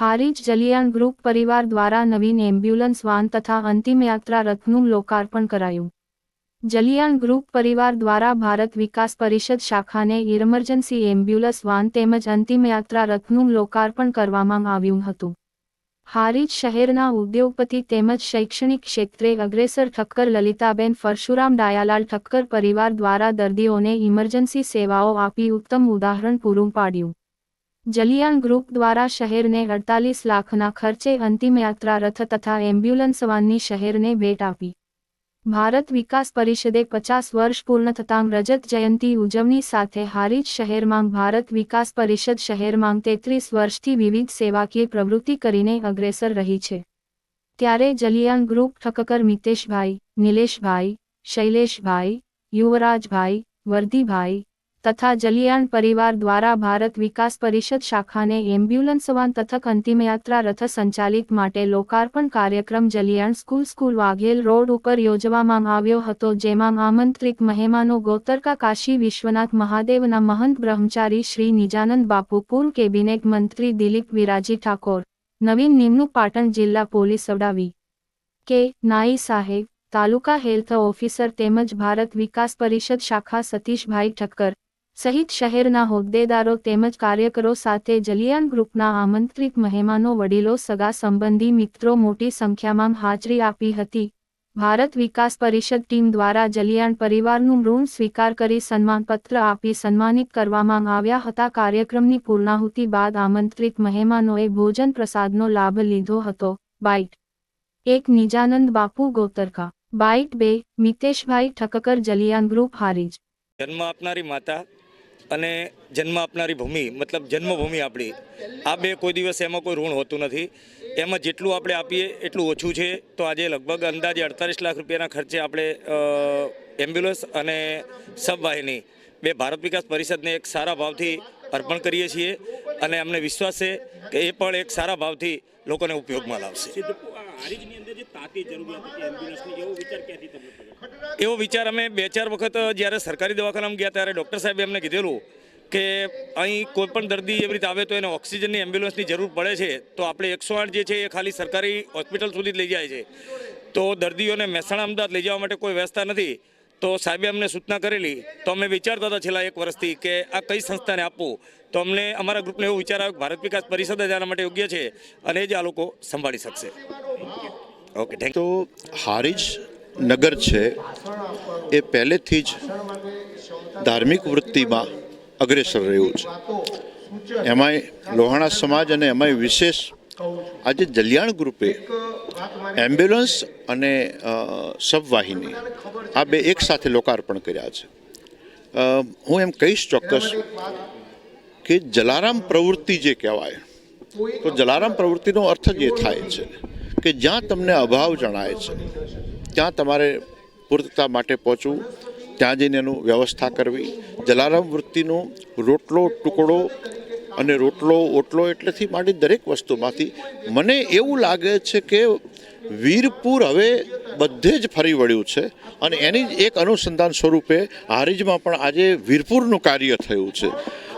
Harij જલિયાન group પરિવાર દ્વારા નવીન ambulance van તથા અંતિમ યાત્રા રથનું લોકાર્પણ કરાયું. જલિયાન ગ્રુપ પરિવાર દ્વારા ભારત વિકાસ પરિષદ શાખાને ઇમરજન્સી એમ્બ્યુલન્સ વાન તેમજ અંતિમ યાત્રા રથનું લોકાર્પણ કરવામાં આવ્યું હતું. હારીજ શહેરના ઉદ્યોગપતિ તેમજ શૈક્ષણિક ક્ષેત્રે અગ્રેસર ઠક્કર લલિતાબેન પરશુરામ ડાયાલાલ ઠક્કર પરિવાર દ્વારા દર્દીઓને ઇમરજન્સી સેવાઓ આપી ઉત્તમ ઉદાહરણ પૂરું પાડ્યું. જલિયાણ ગ્રુપ દ્વારા શહેરને અડતાલીસ લાખના ખર્ચે અંતિમ યાત્રા રથ તથા એમ્બ્યુલન્સ વાનની શહેરને ભેટ આપી. ભારત વિકાસ પરિષદે પચાસ વર્ષ પૂર્ણ થતાં રજત જયંતી ઉજવણી સાથે હારીજ શહેરમાં ભારત વિકાસ પરિષદ શહેરમાં તેત્રીસ વર્ષથી વિવિધ સેવાકીય પ્રવૃત્તિ કરીને અગ્રેસર રહી છે. ત્યારે જલિયાન ગ્રુપ ઠકકર મિતેશભાઈ, નિલેશભાઈ શૈલેષભાઈ યુવરાજભાઈ, વર્ધીભાઈ તથા જલિયાણ પરિવાર દ્વારા ભારત વિકાસ પરિષદ શાખાને એમ્બ્યુલન્સ વાન તથક અંતિમયાત્રા રથ સંચાલિત માટે લોકાર્પણ કાર્યક્રમ Jaliyan school school Waghel road ઉપર યોજવામાં આવ્યો હતો, જેમાં આમંત્રિત મહેમાનો ગોતરકા કાશી વિશ્વનાથ મહાદેવના મહંત બ્રહ્મચારી શ્રી નિજાનંદ બાપુ, પૂર્વ કેબિનેટ મંત્રી દિલીપ વિરાજી ઠાકોર, નવીન નિમણૂક પાટણ જિલ્લા પોલીસ અડાવી. કે. નાઈ સાહેબ, તાલુકા હેલ્થ ઓફિસર તેમજ ભારત વિકાસ પરિષદ શાખા સતીશભાઈ ઠક્કર સહિત શહેરના હોદ્દેદારો તેમજ કાર્યકરો સાથે જલિયાન ગ્રુપના આમંત્રિત મહેમાનો વડીલો સગા સંબંધી મિત્રો મોટી સંખ્યામાં હાજરી આપી હતી. ભારત વિકાસ પરિષદ ટીમ દ્વારા જલિયાણ પરિવારનું ઋણ સ્વીકાર કરી સન્માનપત્ર આપી સન્માનિત કરવામાં આવ્યા હતા. કાર્યક્રમની પૂર્ણાહુતિ બાદ આમંત્રિત મહેમાનોએ ભોજન પ્રસાદનો લાભ લીધો હતો. બાઇટ. એક નિજાનંદ બાપુ ગોતરકા બાઇટ બે મિતેશભાઈ ઠક્કર જલિયાન ગ્રુપ હારીજ. જન્મ આપનારી માતા અને જન્મ આપનારી ભૂમિ, મતલબ જન્મભૂમિ આપણી. આ બે કોઈ દિવસ એમાં કોઈ ઋણ હોતું નથી. એમાં જેટલું આપણે આપીએ એટલું ઓછું છે. તો આજે લગભગ અંદાજે અડતાલીસ લાખ રૂપિયાના ખર્ચે આપણે એમ્બ્યુલન્સ અને સબવાહિની બે ભારત વિકાસ પરિષદને એક સારા ભાવથી અર્પણ કરીએ છીએ અને અમને વિશ્વાસ છે કે એ પણ એક સારા ભાવથી લોકોને ઉપયોગમાં લાવશે. એવો વિચાર અમે બે ચાર વખત જ્યારે સરકારી દવાખાનામાં ગયા ત્યારે ડૉક્ટર સાહેબે અમને કીધેલું કે અહીં કોઈ પણ દર્દી એવી રીતે આવે તો એને ઓક્સિજનની એમ્બ્યુલન્સની જરૂર પડે છે તો આપણે એકસો આઠ જે છે એ ખાલી સરકારી હોસ્પિટલ સુધી જ લઈ જાય છે. તો દર્દીઓને મહેસાણા અમદાવાદ લઈ જવા માટે કોઈ વ્યવસ્થા નથી. તો સાહેબે અમને સૂચના કરેલી, તો અમે વિચારતા હતા છેલ્લા એક વર્ષથી કે આ કઈ સંસ્થાને આપવું? તો અમને અમારા ગ્રુપને એવો વિચાર આવ્યો કે ભારત વિકાસ પરિષદ જ આના માટે યોગ્ય છે અને જ આ લોકો સંભાળી શકશે. ઓકે થેન્ક તો હારીજ નગર છે, એ પહેલેથી જ ધાર્મિક વૃત્તિમાં અગ્રેસર રહ્યું છે. એમાંય લોહાણા સમાજ અને એમાંય વિશેષ આજે જલિયાણ ગ્રુપે એમ્બ્યુલન્સ અને સબવાહિની આ બે એક સાથે લોકાર્પણ કર્યા છે. હું એમ કહીશ ચોક્કસ કે જલારામ પ્રવૃત્તિ જે કહેવાય, તો જલારામ પ્રવૃત્તિનો અર્થ જ એ થાય છે કે જ્યાં તમને અભાવ જણાય છે, ત્યાં તમારે પૂર્તતા માટે પહોંચવું, ત્યાં જઈને એનું વ્યવસ્થા કરવી. જલારામ વૃત્તિનો રોટલો ટુકડો અને રોટલો, ઓટલો એટલેથી માંડી દરેક વસ્તુમાંથી. મને એવું લાગે છે કે વીરપુર હવે બધે જ ફરી વળ્યું છે અને એની જ એક અનુસંધાન સ્વરૂપે હારીજમાં પણ આજે વીરપુરનું કાર્ય થયું છે.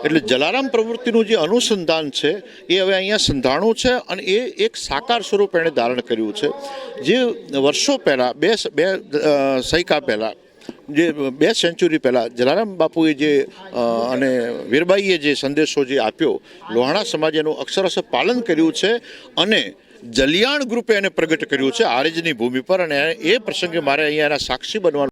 એટલે જલારામ પ્રવૃત્તિનું જે અનુસંધાન છે, એ હવે અહીંયા સંધાણું છે અને એ એક સાકાર સ્વરૂપ એણે ધારણ કર્યું છે. જે વર્ષો પહેલાં, બે બે સૈકા પહેલાં જે બે સેન્ચુરી પહેલાં જલારામ બાપુએ જે અને વીરબાઈએ જે સંદેશો જે આપ્યો, લોહાણા સમાજે એનું અક્ષરશ પાલન કર્યું છે અને જલિયાણ ગ્રુપે એને પ્રગટ કર્યું છે આરજની ભૂમિ પર અને એ પ્રસંગે મારે અહીંયા એના સાક્ષી બનવાનું